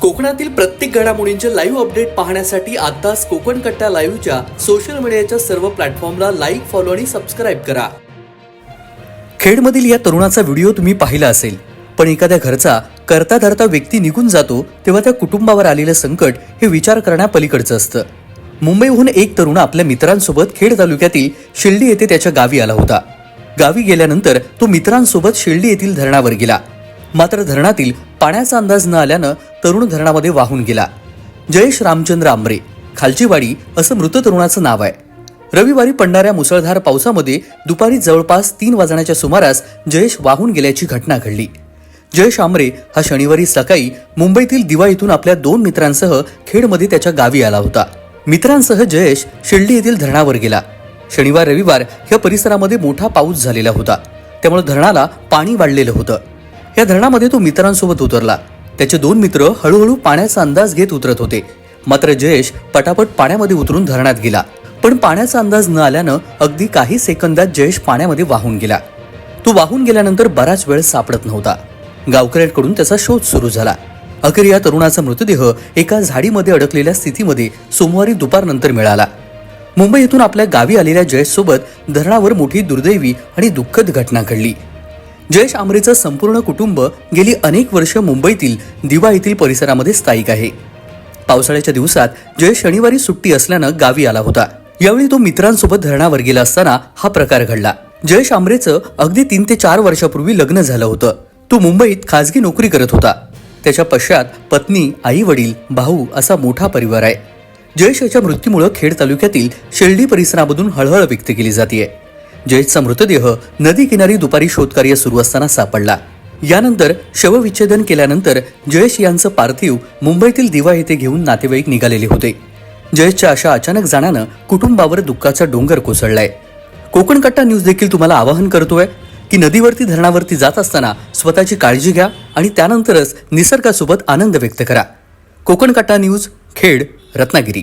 कोकणातील प्रत्येक घडामोडींचे लाईव्ह अपडेट पाहण्यासाठी आताच कोकण कट्टा लाईव्हच्या सोशल मीडियाच्या सर्व प्लॅटफॉर्मला लाईक फॉलो आणि सबस्क्राईब करा. खेडमधील या तरुणाचा व्हिडिओ तुम्ही पाहिला असेल पण एखाद्या घरचा करता धरता व्यक्ती निघून जातो तेव्हा त्या कुटुंबावर आलेलं संकट हे विचार करण्यापलीकडचं असतं. मुंबईहून एक तरुण आपल्या मित्रांसोबत खेड तालुक्यातील शिर्डी येथे त्याच्या गावी आला होता. गावी गेल्यानंतर तो मित्रांसोबत शिर्डी येथील धरणावर गेला. मात्र धरणातील पाण्याचा अंदाज न आल्यानं तरुण धरणामध्ये वाहून गेला. जयेश रामचंद्र आंबरे खालचीवाडी असं मृत तरुणाचं नाव आहे. रविवारी पडणाऱ्या मुसळधार पावसामध्ये दुपारी जवळपास तीन वाजण्याच्या सुमारास जयेश वाहून गेल्याची घटना घडली. जयेश आमरे हा शनिवारी सकाळी मुंबईतील दिवा आपल्या दोन मित्रांसह खेडमध्ये त्याच्या गावी आला होता. मित्रांसह जयेश शिर्डी येथील धरणावर गेला. शनिवार रविवार या परिसरामध्ये मोठा पाऊस झालेला होता. त्यामुळे धरणाला पाणी वाढलेलं होतं. या धरणामध्ये तो मित्रांसोबत उतरला. त्याचे दोन मित्र हळूहळू पाण्याचा अंदाज घेत उतरत होते. मात्र जयेश पटापट पाण्यामध्ये उतरून धरणात गेला. पण पाण्याचा अंदाज न आल्यानं अगदी काही सेकंदात जयेश पाण्यामध्ये वाहून गेला. तो वाहून गेल्यानंतर बराच वेळ सापडत नव्हता. गावकऱ्यांकडून त्याचा शोध सुरू झाला. अखेर या तरुणाचा मृतदेह एका झाडीमध्ये अडकलेल्या स्थितीमध्ये सोमवारी दुपारनंतर मिळाला. मुंबई येथून आपल्या गावी आलेल्या जयेशसोबत धरणावर मोठी दुर्दैवी आणि दुःखद घटना घडली. जयेश आमरेचं संपूर्ण कुटुंब गेली अनेक वर्ष मुंबईतील दिवा येथील परिसरामध्ये स्थायिक आहे. पावसाळ्याच्या दिवसात जयेश शनिवारी सुट्टी असल्यानं गावी आला होता. यावेळी तो मित्रांसोबत धरणावर गेला असताना हा प्रकार घडला. जयेश आमरेचं अगदी तीन ते चार वर्षापूर्वी लग्न झालं होतं. तो मुंबईत खाजगी नोकरी करत होता. त्याच्या पश्चात पत्नी आई वडील भाऊ असा मोठा परिवार आहे. जयेश याच्या मृत्यूमुळे खेड तालुक्यातील शिर्डी परिसरामधून हळहळ व्यक्त केली जाते जयेशचा मृतदेह नदी किनारी दुपारी शोधकार्य सुरू असताना सापडला. यानंतर शवविच्छेदन केल्यानंतर जयेश यांचं पार्थिव मुंबईतील दिवा येथे घेऊन नातेवाईक निघालेले होते. जयेशच्या अशा अचानक जाण्यानं कुटुंबावर दुःखाचा डोंगर कोसळलाय. कोकण कट्टा न्यूज देखील तुम्हाला आवाहन करतोय की नदीवरती धरणावरती जात असताना स्वतःची काळजी घ्या आणि त्यानंतरच निसर्गासोबत आनंद व्यक्त करा. कोकण कट्टा न्यूज खेड रत्नागिरी.